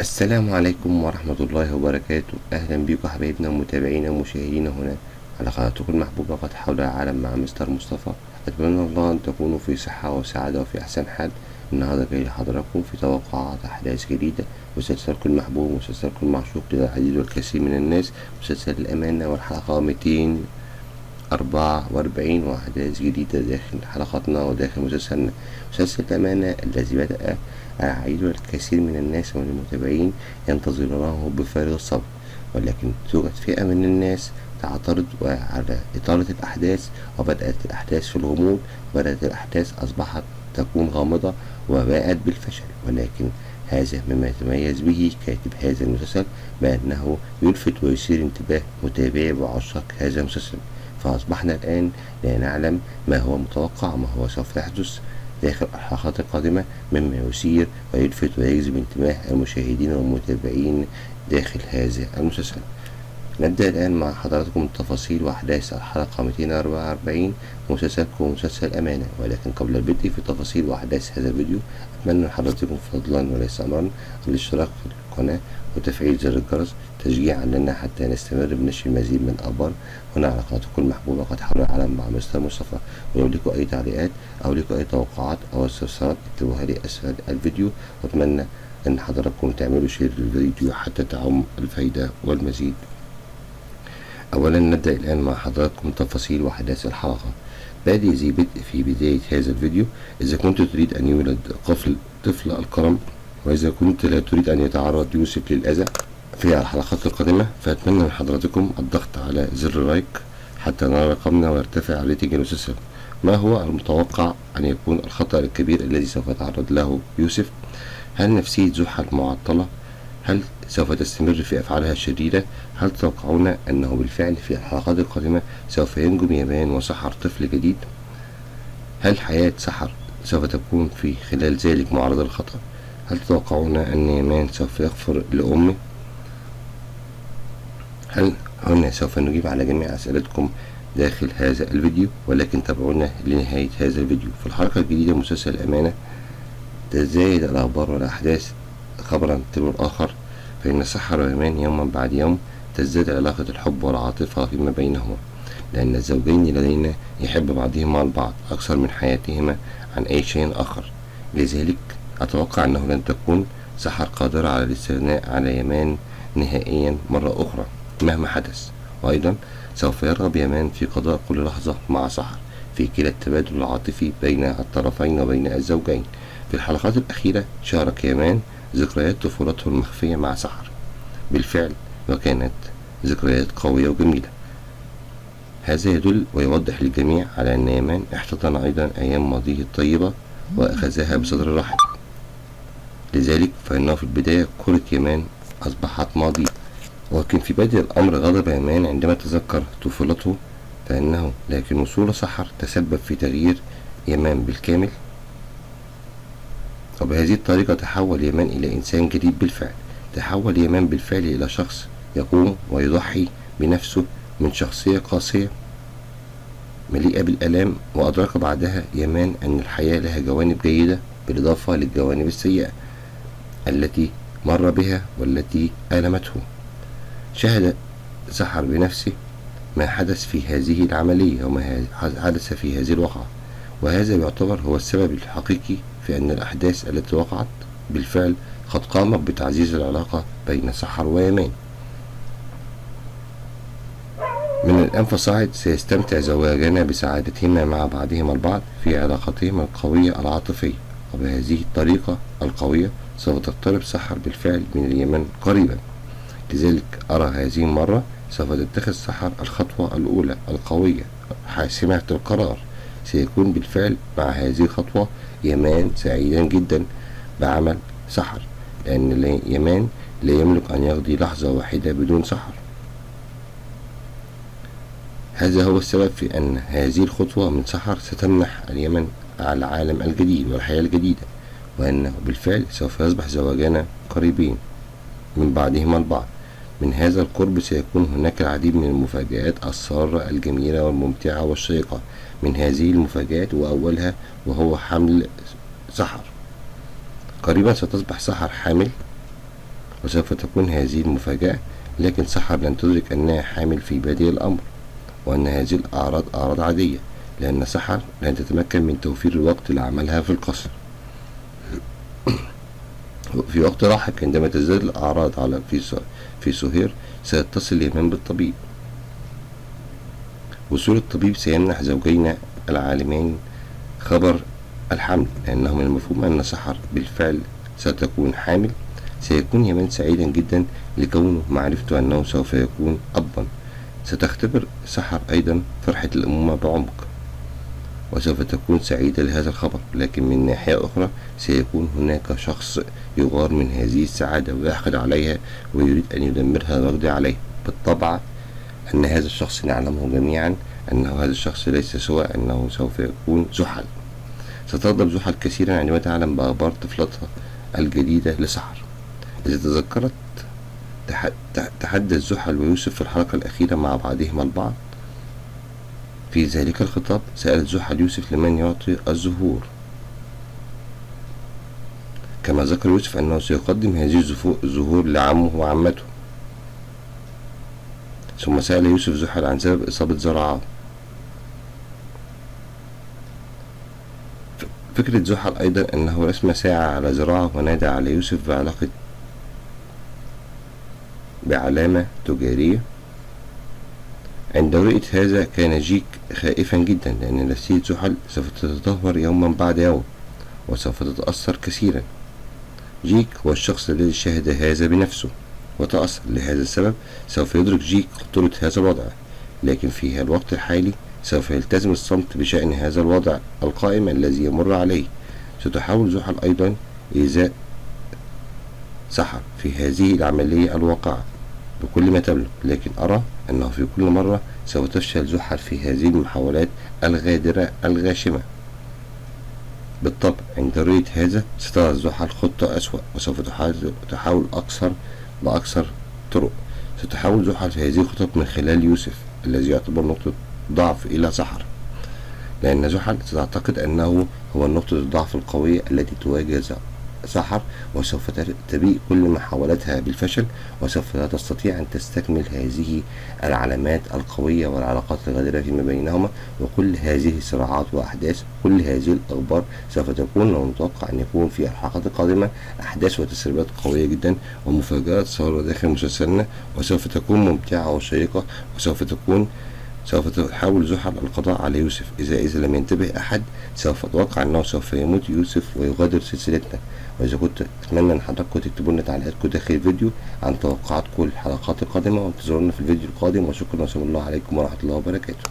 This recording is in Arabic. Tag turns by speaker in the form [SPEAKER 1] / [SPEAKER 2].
[SPEAKER 1] السلام عليكم ورحمة الله وبركاته. أهلا بكم حبايبنا ومتابعينا ومشاهدينا هنا على قناتكم المحبوبة قد حول العالم مع مستر مصطفى. أتمنى الله أن تكونوا في صحة وسعادة وفي أحسن حال. النهاردة جاي لحضراتكم في توقعات أحداث جديدة. مسلسلكم المحبوب مسلسلكم المعشوق للعديد والكثير من الناس. مسلسل الأمانة والحلقة 244 وأحداث جديدة داخل حلقاتنا وداخل مسلسلنا. مسلسل الأمانة الذي بدأ العديد والكثير من الناس ومن المتابعين ينتظرونه بفارغ الصبر ولكن توجد فئة من الناس تعترض على إطالة الأحداث وبدأت الأحداث في الغموض بدأت الأحداث أصبحت تكون غامضة وباءت بالفشل ولكن هذا مما يتميز به كاتب هذا المسلسل بأنه يلفت ويثير انتباه متابعي وعشاق هذا المسلسل فأصبحنا الآن لا نعلم ما هو متوقع ما هو سوف يحدث. داخل الحلقات القادمة مما يثير ويلفت ويجذب انتباه المشاهدين والمتابعين داخل هذا المسلسل. نبدأ الآن مع حضراتكم تفاصيل وأحداث الحلقة 244 مسلسلكم مسلسل أمانة. ولكن قبل البدء في تفاصيل وأحداث هذا الفيديو أتمنى من حضراتكم فضلا وليس أمرا الاشتراك في القناة وتفعيل زر الجرس تشجيعا لنا حتى نستمر بنشر المزيد من الأخبار هنا على قناتكم المحبوبة قد حول العالم مع مستر مصطفى. ولو لكم أي تعليقات أو لكم أي توقعات أو استفسارات اكتبوها لي أسفل الفيديو. وأتمنى أن حضراتكم تعملوا شير للفيديو حتى تعم الفايدة والمزيد. أولا نبدأ الآن مع حضراتكم تفاصيل وأحداث الحلقة. بادئ ذي بدء في بداية هذا الفيديو. إذا كنت تريد أن يولد قفل طفل الكرم وإذا كنت لا تريد أن يتعرض يوسف للأذى في الحلقات القادمة فأتمنى من حضراتكم الضغط على زر لايك حتى نرى رقمنا ويرتفع ريتنج المسلسل. ما هو المتوقع أن يكون الخطأ الكبير الذي سوف يتعرض له يوسف؟ هل نفسية زحل معطلة؟ هل سوف تستمر في أفعالها الشريرة هل تتوقعون أنه بالفعل في الحلقات القادمة سوف ينجم يابان وسحر طفل جديد؟ هل حياة سحر سوف تكون في خلال ذلك معرضة للخطر هل تتوقعون أن يمان سوف يغفر لأمه هل هنا سوف نجيب على جميع أسئلتكم داخل هذا الفيديو؟ ولكن تابعونا لنهاية هذا الفيديو. في الحلقة الجديدة مسلسل الأمانة تزايد الأخبار والأحداث خبرا تلو الآخر فإن سحر ويمان يوما بعد يوم تزداد علاقة الحب والعاطفة فيما بينهما لأن الزوجين الذين يحب بعضهما البعض أكثر من حياتهما عن أي شيء آخر. لذلك أتوقع أنه لن تكون سحر قادرة على الاستغناء على يمان نهائيا مرة أخرى مهما حدث. وأيضا سوف يرغب يمان في قضاء كل لحظة مع سحر في كلا التبادل العاطفي بين الطرفين وبين الزوجين. في الحلقات الأخيرة شارك يمان ذكريات طفولته المخفية مع سحر. بالفعل وكانت ذكريات قوية وجميلة. هذا يدل ويوضح للجميع على أن يمان احتضن أيضا أيام ماضيه الطيبة وأخذها بصدر رحب لذلك فإنه في البداية كرة يمان أصبحت ماضي ولكن في بدء الأمر غضب يمان عندما تذكر طفولته فإنه لكن وصول سحر تسبب في تغيير يمان بالكامل. وبهذه الطريقة تحول يمان إلى إنسان جديد بالفعل تحول يمان بالفعل إلى شخص يقوم ويضحي بنفسه من شخصية قاسية مليئة بالآلام وأدرك بعدها يمان أن الحياة لها جوانب جيدة بالإضافة للجوانب السيئة. التي مر بها والتي ألمته. شهد سحر بنفسه ما حدث في هذه العملية وما حدث في هذه الوقعة. وهذا يعتبر هو السبب الحقيقي في أن الأحداث التي وقعت بالفعل قد قامت بتعزيز العلاقة بين سحر ويمان. من الآن فصاعد سيستمتع زواجنا بسعادتهما مع بعضهما البعض في علاقتهما القوية العاطفية. وبهذه الطريقة القوية سوف تقترب سحر بالفعل من اليمن قريبا. لذلك أرى هذه المرة سوف تتخذ سحر الخطوة الأولى القوية حاسمة القرار. سيكون بالفعل مع هذه الخطوة يمان سعيدا جدا بعمل سحر لأن يمان لا يملك أن يقضي لحظة واحدة بدون سحر. هذا هو السبب في أن هذه الخطوة من سحر ستمنح اليمن العالم الجديد والحياة الجديدة. وأنه بالفعل سوف يصبح زواجنا قريبين من بعضهما البعض. من هذا القرب سيكون هناك العديد من المفاجآت السارة الجميلة والممتعة والشيقة. من هذه المفاجآت وأولها وهو حمل سحر. قريبا ستصبح سحر حامل وسوف تكون هذه المفاجأة لكن سحر لن تدرك أنها حامل في بادئ الأمر وأن هذه الأعراض أعراض عادية لأن سحر لن تتمكن من توفير الوقت لعملها في القصر. في وقت لاحق عندما تزداد الأعراض على في في سهير سيتصل اليمن بالطبيب. وصول الطبيب سيمنح زوجين العالمين خبر الحمل لأنه من المفهوم أن سحر بالفعل ستكون حامل. سيكون يمن سعيدا جدا لكونه معرفته أنه سوف يكون أبا. ستختبر سحر أيضا فرحة الأمومة بعمق. وسوف تكون سعيدة لهذا الخبر لكن من ناحية أخرى سيكون هناك شخص يغار من هذه السعادة ويحقد عليها ويريد أن يدمرها ويقضي عليها بالطبع أن هذا الشخص نعلمه جميعا أنه هذا الشخص ليس سوى أنه سوف يكون زحل. ستغضب زحل كثيرا عندما تعلم بأخبار طفلتها الجديدة لسحر. إذا تذكرت تحدث زحل ويوسف في الحلقة الأخيرة مع بعضهما البعض في ذلك الخطاب سأل زحل يوسف لمن يعطي الزهور. كما ذكر يوسف أنه سيقدم هذه الزهور لعمه وعمته. ثم سأل يوسف زحل عن سبب إصابة زرعه فكرة زحل أيضا أنه رسم ساعة على ذراعه ونادى على يوسف بعلاقة بعلامة تجارية عند رؤية هذا كان جيك خائفا جدا لأن نفسية زحل سوف تتدهور يوما بعد يوم وسوف تتأثر كثيرا. جيك هو الشخص الذي شاهد هذا بنفسه وتأثر لهذا السبب سوف يدرك جيك خطورة هذا الوضع لكن في الوقت الحالي سوف يلتزم الصمت بشأن هذا الوضع القائم الذي يمر عليه. ستحاول زحل أيضا إيذاء سحر في هذه العملية الواقعة. بكل ما تملك لكن أرى أنه في كل مرة سوف تفشل زحل في هذه المحاولات الغادرة الغاشمة. بالطبع عند رؤية هذا سترى زحل خطة أسوأ وسوف تحاول أكثر بأكثر طرق. ستحاول زحل في هذه الخطط من خلال يوسف الذي يعتبر نقطة ضعف إلى سحر لأن زحل ستعتقد أنه هو نقطة الضعف القوية التي تواجه سحر وسوف تبيء كل محاولاتها بالفشل وسوف لا تستطيع أن تستكمل هذه العلامات القوية والعلاقات الغادرة فيما بينهما. وكل هذه الصراعات وأحداث كل هذه الأخبار سوف تكون لو نتوقع أن يكون في الحلقات القادمة أحداث وتسريبات قوية جدا ومفاجآت صاروا داخل مسلسلنا وسوف تكون ممتعة وشيقة وسوف تكون سوف تحاول زحل القضاء على يوسف. إذا إذا لم ينتبه أحد سوف أتوقع أنه سوف يموت يوسف ويغادر سلسلتنا. وإذا كنت أتمنى أن حضراتكم تكتبوا لنا تعليقاتكم داخل الفيديو عن توقعاتكم الحلقات القادمة وانتظرونا في الفيديو القادم. وشكرا وسلام الله عليكم ورحمة الله وبركاته.